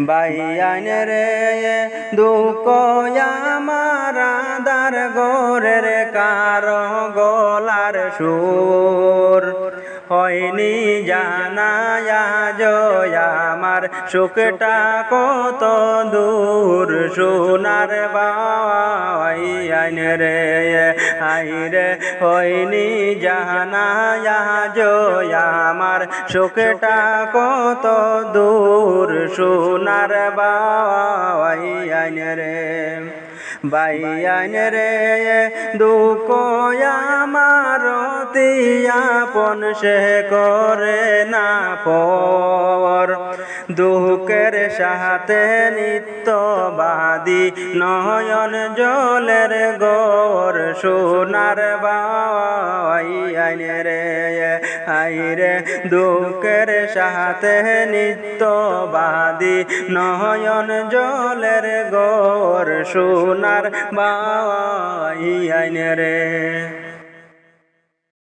বাইয়ান রে দুঃখ আমার আদার গোরের কার গোলার সুর। হয়নি জানায়া জয়ামার সুখটা কত দূর, সোনার বাইয়ান রে আই রে হয়নি জানায়া জয় আমার সুখটা কত দূর, সোনার বাইয়ান রে বাইয়ান রে, দুঃখ আমার আপন সে করে না পর। দুঃখের সাথে নিত্যবাদী নয়ন জলের গোর সোনার বাইয়ান রে, আই রে। দুঃখের সাথে নিত্যবাদী নয়ন জলের গোর সোনার বাইয়ান রে।